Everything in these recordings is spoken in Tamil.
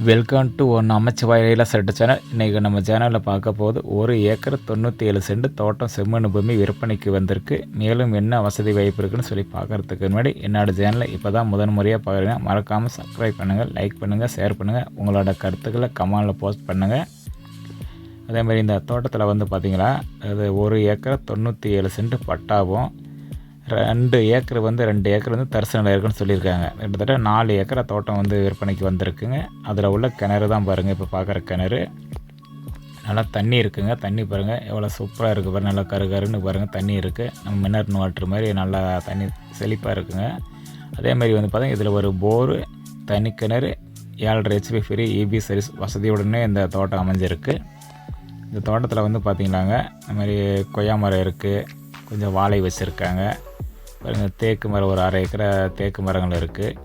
வெல்கம் டு ஒன் அமைச்சவாயில ரியல் சேனல் இன்றைக்கி நம்ம சேனலில் பார்க்க போது ஒரு ஏக்கர் தொண்ணூற்றி ஏழு சென்ட் தோட்டம் செம்மண் பூமி விற்பனைக்கு வந்திருக்கு. மேலும் என்ன வசதி வாய்ப்பு இருக்குன்னு சொல்லி பார்க்குறதுக்கு முன்னாடி என்னோட சேனலை இப்போ தான் முதன் முறையாக பார்க்குறீங்க மறக்காமல் சப்ஸ்கிரைப் பண்ணுங்கள் லைக் பண்ணுங்கள் ஷேர் பண்ணுங்கள் உங்களோட கருத்துக்களை கமாலில் போஸ்ட் பண்ணுங்கள் அதே மாதிரி இந்த தோட்டத்தில் வந்து பார்த்திங்களா அது ஒரு ஏக்கர் தொண்ணூற்றி ஏழு சென்ட் பட்டாவும் ரெண்டு ஏக்கர் வந்து ரெண்டு ஏக்கர் வந்து தரிசு நிலம் இருக்குன்னு சொல்லியிருக்காங்க. கிட்டத்தட்ட நாலு ஏக்கரை தோட்டம் வந்து விற்பனைக்கு வந்திருக்குங்க. அதில் உள்ள கிணறு தான் பாருங்கள் இப்போ பார்க்குற கிணறு. நல்லா தண்ணி இருக்குங்க தண்ணி பாருங்கள் எவ்வளோ சூப்பராக இருக்குது பாருங்கள் நல்லா கரு கருன்னு பாருங்கள் தண்ணி இருக்குது நம்ம மினரல் வாட்டர் மாதிரி நல்லா தண்ணி செழிப்பாக இருக்குங்க. அதே மாதிரி வந்து பார்த்தீங்கன்னா இதில் ஒரு போரு தனி கிணறு ஏழரை ஹெச்பி ஃப்ரீ இபி சர்வீஸ் வசதியுடனே இந்த தோட்டம் அமைஞ்சிருக்கு. இந்த தோட்டத்தில் வந்து பார்த்திங்களாங்க இந்த மாதிரி கொய்யா மரம் இருக்குது கொஞ்சம் வாழை வச்சுருக்காங்க. தேக்கு மரம் ஒரு அரை ஏக்கரை தேக்கு மரங்கள் இருக்குது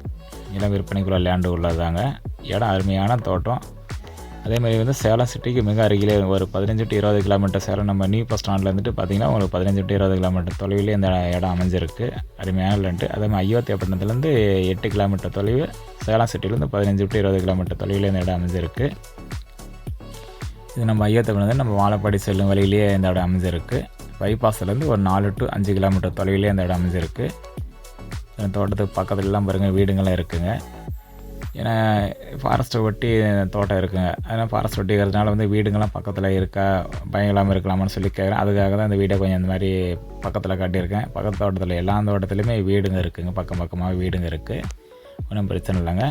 நிலம் விற்பனைக்குள்ள லேண்டு உள்ளதாங்க இடம் அருமையான தோட்டம். அதே மாதிரி வந்து சேலம் சிட்டிக்கு மிக அருகிலே ஒரு பதினஞ்சு டு இருபது கிலோமீட்டர் சேலம் நம்ம நியூ பஸ் ஸ்டாண்டில் இருந்துட்டு பார்த்தீங்கன்னா உங்களுக்கு பதினஞ்சு டு இருபது கிலோமீட்டர் தொலைவிலே இந்த இடம் அமைஞ்சிருக்கு. அருமையான லேண்டு அதே மாதிரி ஐயோத்தியப்பட்டினத்துலேருந்து எட்டு கிலோமீட்டர் தொலைவு சேலம் சிட்டிலேருந்து பதினஞ்சு டு இருபது கிலோமீட்டர் தொலைவில் இந்த இடம் அமைஞ்சிருக்கு. இது நம்ம ஐயோத்தியப்பட்டினம் நம்ம வாழப்பாடி செல்லும் வழியிலேயே இந்த இடம் அமைஞ்சிருக்கு. பைபாஸ்லேருந்து ஒரு நாலு டு அஞ்சு கிலோமீட்டர் தொலைவிலே அந்த இடம் அமைஞ்சிருக்கு. இந்த தோட்டத்துக்கு பக்கத்துலலாம் பாருங்கள் வீடுங்கள்லாம் இருக்குங்க. ஏன்னா ஃபாரஸ்ட்டை ஒட்டி தோட்டம் இருக்குங்க. அதனால் ஃபாரஸ்ட் ஒட்டி இருக்கிறதுனால வந்து வீடுங்கள்லாம் பக்கத்தில் இருக்கா பயம் இல்லாமல் இருக்கலாமான்னு சொல்லி கேட்குறேன் அதுக்காக தான் இந்த வீடை கொஞ்சம் இந்த மாதிரி பக்கத்தில் காட்டியிருக்கேன். பக்கத்து தோட்டத்தில் எல்லா தோட்டத்துலேயுமே வீடுங்க இருக்குங்க. பக்கம் பக்கமாக வீடுங்க இருக்குது ஒன்றும் பிரச்சனை இல்லைங்க.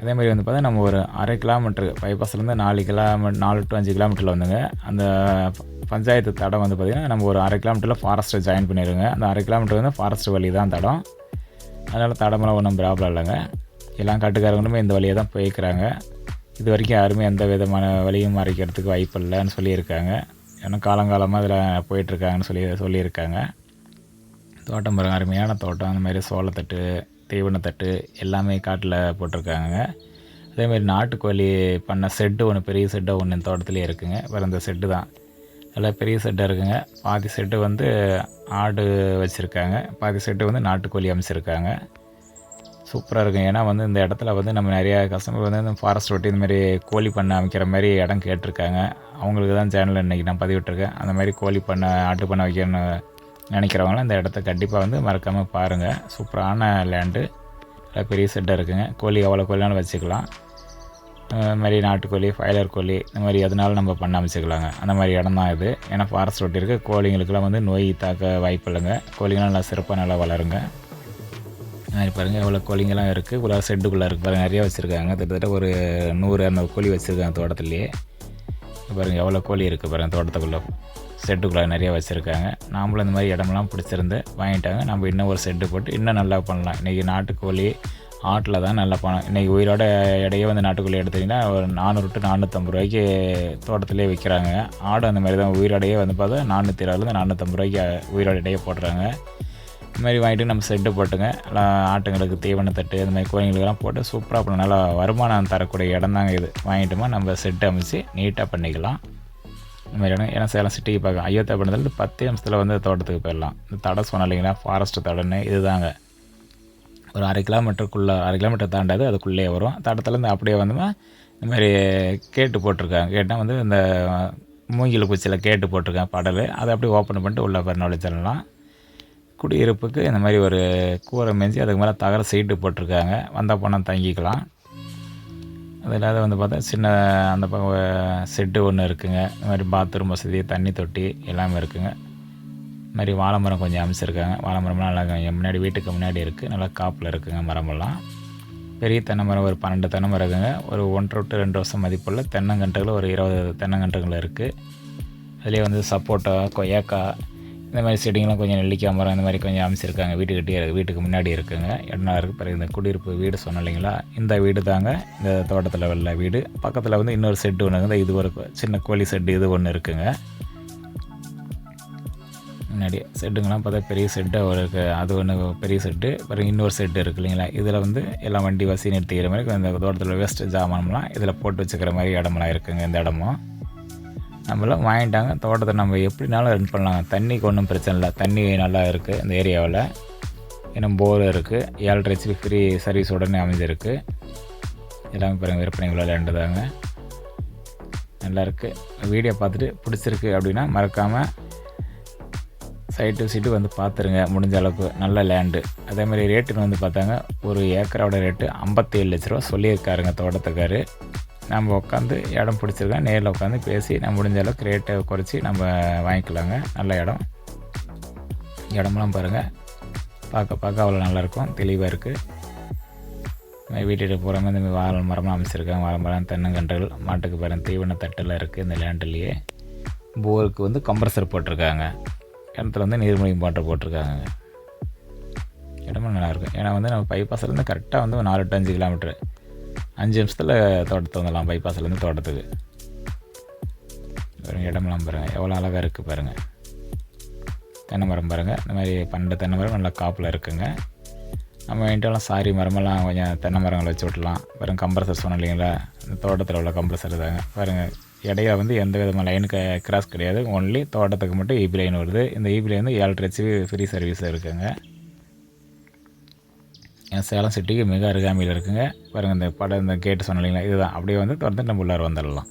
அதே மாதிரி வந்து பார்த்தா நம்ம ஒரு அரை கிலோமீட்ரு பைபாஸ்லேருந்து நாலு கிலோமீட்டர் நாலு டு அஞ்சு கிலோமீட்டரில் வந்துங்க. அந்த பஞ்சாயத்து தடம் வந்து பார்த்திங்கன்னா நம்ம ஒரு அரை கிலோமீட்டரில் ஃபாரஸ்ட்டை ஜாயின் பண்ணிடுங்க. அந்த அரை கிலோமீட்டர் வந்து ஃபாரஸ்ட் வழி தான் தடம். அதனால் தடமெல்லாம் ஒன்றும் ப்ராப்ளம் இல்லைங்க. எல்லா காட்டுக்காரங்களுமே இந்த வழியை தான் போய்க்கிறாங்க. இது வரைக்கும் யாருமே எந்த விதமான வழியும் மறைக்கிறதுக்கு வாய்ப்பு இல்லைன்னு சொல்லியிருக்காங்க. ஏன்னா காலங்காலமாக இதில் போயிட்டுருக்காங்கன்னு சொல்லி சொல்லியிருக்காங்க. தோட்டம் பாருங்க அருமையான தோட்டம். அந்த மாதிரி சோளத்தட்டு தீவனத்தட்டு எல்லாமே காட்டில் போட்டிருக்காங்க. அதேமாதிரி நாட்டுக்கோழி பண்ண செட்டு ஒன்று பெரிய செட்டு ஒன்று இந்த தோட்டத்துலேயே இருக்குங்க. வேறு இந்த செட்டு தான். நல்லா பெரிய செட்டாக இருக்குங்க. பாதி செட்டு வந்து ஆடு வச்சுருக்காங்க. பாதி செட்டு வந்து நாட்டுக்கோழி அமைச்சிருக்காங்க. சூப்பராக இருக்கும் ஏன்னா வந்து இந்த இடத்துல வந்து நம்ம நிறையா கஸ்டமர் வந்து இந்த ஃபாரஸ்ட் ஒட்டி இந்தமாதிரி கோழி பண்ணை அமைக்கிற மாதிரி இடம் கேட்டிருக்காங்க. அவங்களுக்கு தான் சேனலில் இன்றைக்கி நான் பதிவிட்டிருக்கேன். அந்த மாதிரி கோழி பண்ணை ஆட்டு பண்ணை வைக்கணும்னு நினைக்கிறவங்களாம் இந்த இடத்த கண்டிப்பாக வந்து மறக்காமல் பாருங்கள் சூப்பரான லேண்டு நல்லா பெரிய செட்டாக இருக்குங்க. கோழி எவ்வளோ கோழினாலும் வச்சுக்கலாம். அது மாதிரி நாட்டுக்கோழி ஃபைலர் கோழி இந்த மாதிரி எதனாலும் நம்ம பண்ண அமைச்சிக்கலாங்க அந்த மாதிரி இடம் தான் இது. ஏன்னா ஃபாரஸ்ட் ஒட்டி இருக்க. கோழிங்களுக்கெல்லாம் வந்து நோய் தாக்க வாய்ப்பு இல்லைங்க. கோழிங்களாம் நல்லா சிறப்பாக நல்லா வளருங்க. இந்த மாதிரி பாருங்கள் எவ்வளோ கோழிங்கெல்லாம் இருக்குது உள்ள செட்டுக்குள்ளே இருக்குது பாருங்கள் நிறையா வச்சுருக்காங்க. கிட்டத்தட்ட ஒரு நூறு இரநூறு கோழி வச்சுருக்காங்க தோட்டத்துலேயே. பாருங்கள் எவ்வளோ கோழி இருக்குது பாருங்கள் தோட்டத்துக்குள்ளே. செட்டுக்குள்ளே நிறைய வச்சுருக்காங்க. நாமளும் இந்த மாதிரி இடமெல்லாம் பிடிச்சிருந்து வாங்கிட்டாங்க. நம்ம இன்னும் ஒரு செட்டு போட்டு இன்னும் நல்லா பண்ணலாம். இன்றைக்கி நாட்டுக்கோழி ஆட்டில் தான் நல்லா பணம் இன்றைக்கி உயிரோட இடையே வந்து நாட்டுக்கோழி எடுத்திங்கன்னா ஒரு நானூறு டு நானூற்றம்பது ரூபாய்க்கு தோட்டத்திலே விற்கிறாங்க ஆடு அந்த மாதிரி தான் உயிரோடையே வந்து பார்த்தா நானூற்றி இருபதுலேருந்து நானூற்றம்பது ரூபாய்க்கு உயிரோட இடையே போடுறாங்க. இது மாதிரி வாங்கிட்டு நம்ம செட்டு போட்டுங்க. எல்லாம் ஆட்டுங்களுக்கு தீவனத்தட்டு இந்த மாதிரி கோயிலுக்கெல்லாம் போட்டு சூப்பராக பண்ண நல்லா வருமானம் தரக்கூடிய இடம் தாங்க இது. வாங்கிட்டோமா நம்ம செட்டு அமைச்சு நீட்டாக பண்ணிக்கலாம். இந்த மாதிரி இடம் ஏன்னா சேலம் சிட்டிக்கு பார்க்க ஐயோத்தா பண்ணதில் பத்து நிமிஷத்தில் வந்து தோட்டத்துக்கு போயிடலாம். இந்த தடை சொன்ன இல்லைங்களா? ஃபாரஸ்ட் தடன்னு இதுதாங்க. ஒரு அரை கிலோமீட்டருக்குள்ளே அரை கிலோமீட்டர் தாண்டாது அதுக்குள்ளேயே வரும். தடத்துலேருந்து அப்படியே வந்தோம்னா இந்த மாதிரி கேட்டு போட்டிருக்காங்க. கேட்டால் வந்து இந்த மூங்கில் குச்சியில் கேட்டு போட்டிருக்காங்க படல். அதை அப்படியே ஓப்பன் பண்ணிட்டு உள்ளே போய் தரலாம். குடியிருப்புக்கு இந்த மாதிரி ஒரு கூரை மேய்ஞ்சி அதுக்கு மேலே தகர சீட்டு போட்டிருக்காங்க. வந்தால் போனால் தங்கிக்கலாம். அது இல்லாத வந்து பார்த்தா சின்ன அந்த பக்கம் செட்டு ஒன்று இருக்குங்க. இந்த மாதிரி பாத்ரூம் வசதி தண்ணி தொட்டி எல்லாமே இருக்குங்க. இது மாதிரி வாழை மரம் கொஞ்சம் அமைச்சிருக்காங்க. வாழை மரம்லாம் நல்லா முன்னாடி வீட்டுக்கு முன்னாடி இருக்குது நல்லா காப்பில் இருக்குங்க மரமெல்லாம். பெரிய தென்னை மரம் ஒரு பன்னெண்டு தென்னை மரம் இருக்குங்க. ஒரு ஒன்றரை டு ரெண்டு வருஷம் மதிப்புள்ள தென்னங்கன்றுகள் ஒரு இருபது தென்னங்கன்றுகள் இருக்குது அதுலேயே வந்து சப்போட்டா கொய்யாக்காய் இந்த மாதிரி செடிங்கெலாம் கொஞ்சம் நெல்லிக்காய் மரம் இந்த மாதிரி கொஞ்சம் அமைச்சிருக்காங்க. வீட்டுக்கிட்டே வீட்டுக்கு முன்னாடி இருக்குங்க. இடம் இருக்குது பிறகு இந்த குடியிருப்பு வீடு சொன்னோம் இல்லைங்களா? இந்த வீடு தாங்க இந்த தோட்டத்தில் உள்ள வீடு. பக்கத்தில் வந்து இன்னொரு செட்டு ஒன்று இருக்குது. இது ஒரு சின்ன கோழி செட்டு இது ஒன்று இருக்குங்க. முன்னாடி செட்டுங்கெல்லாம் பார்த்தா பெரிய செட்டு ஒரு அது ஒன்று பெரிய செட்டு. பிறகு இன்னொரு செட்டு இருக்குது இல்லைங்களா? இதில் வந்து எல்லாம் வண்டி வசதி நிறுத்திக்கிற மாதிரி இந்த தோட்டத்தில் வேஸ்ட் ஜாமான்லாம் இதில் போட்டு வச்சுக்கிற மாதிரி இடமெல்லாம் இருக்குங்க இந்த இடமும். நம்மளாம் வாங்கிட்டாங்க. தோட்டத்தை நம்ம எப்படினாலும் ரன் பண்ணலாம். தண்ணிக்கு ஒன்றும் பிரச்சனை இல்லை. தண்ணி நல்லா இருக்குது இந்த ஏரியாவில். இன்னும் போர் இருக்குது ஏழரை ஹெச்பி ஃப்ரீ சர்வீஸ் உடனே அமைஞ்சிருக்கு. எல்லாமே பாருங்கள் விற்பனை விளையாண்டுதாங்க நல்லா இருக்குது நல்லாயிருக்கு வீடியோ பார்த்துட்டு பிடிச்சிருக்கு அப்படின்னா மறக்காமல் சைட்டு சீட்டு வந்து பார்த்துருங்க. முடிஞ்ச அளவுக்கு நல்ல லேண்டு அதேமாதிரி ரேட்டுன்னு வந்து பார்த்தாங்க. ஒரு ஏக்கரோட ரேட்டு ஐம்பத்தேழு லட்ச ரூபா சொல்லியிருக்காருங்க தோட்டத்துக்காரு. நம்ம உட்காந்து இடம் பிடிச்சிருக்கோம். நேரில் உட்காந்து பேசி நம்ம முடிஞ்ச அளவுக்கு ரேட்டை குறைச்சி நம்ம வாங்கிக்கலாங்க. நல்ல இடம். இடமெல்லாம் பாருங்கள் பார்க்க பார்க்க அவ்வளோ நல்லாயிருக்கும் தெளிவாக இருக்குது வீட்டுக்கு போகிறவங்க இந்த மாதிரி வாழை மரம்லாம் அமைச்சிருக்காங்க. வாழை மரம் தென்னங்கன்றுகள் மாட்டுக்கு பாருங்கள் தீவன தட்டெல்லாம் இருக்குது இந்த லேண்ட்லேயே போருக்கு வந்து கம்ப்ரஸர் போட்டிருக்காங்க. கிணத்துல வந்து நீர்மொழி மோட்டர் போட்டிருக்காங்க. இடமும் நல்லாயிருக்கும் ஏன்னா வந்து நம்ம பைபாஸ்லேருந்து கரெக்டாக வந்து ஒரு நாலு டு அஞ்சு கிலோமீட்ரு அஞ்சு நிமிஷத்தில் தோட்டத்தை வந்துடலாம் பைபாஸ்லேருந்து தோட்டத்துக்கு. பாருங்க இடமெல்லாம் பாருங்கள் எவ்வளோ அழகாக இருக்குது பாருங்கள் தென்னை மரம் பாருங்கள் இந்த மாதிரி பன்னெண்டு தென்னை மரம் நல்லா காப்பில் இருக்குங்க. நம்ம வீட்டெல்லாம் சாரி மரமெல்லாம் கொஞ்சம் தென்னை மரங்களை வச்சு விட்டலாம். பாருங்க கம்ப்ரஸர் சொன்னோம் இல்லைங்களா இந்த தோட்டத்தில் உள்ள கம்ப்ரஸர் தாங்க. பாருங்கள் இடையில வந்து எந்த விதமான லைனுக்கு கிராஸ் கிடையாது. ஒன்லி தோட்டத்துக்கு மட்டும் இபி லைன் வருது. இந்த இபி லைன் வந்து ஏழு ஹெச்பி ஃப்ரீ சர்வீஸ் இருக்குங்க. சேலம் சிட்டிக்கு மிக அருகாமையில் இருக்குங்க. பாருங்கள் இந்த படம் இந்த கேட்டு சொன்னீங்களா இதுதான். அப்படியே வந்து திறந்து நம்ம உள்ளார வந்துடலாம்.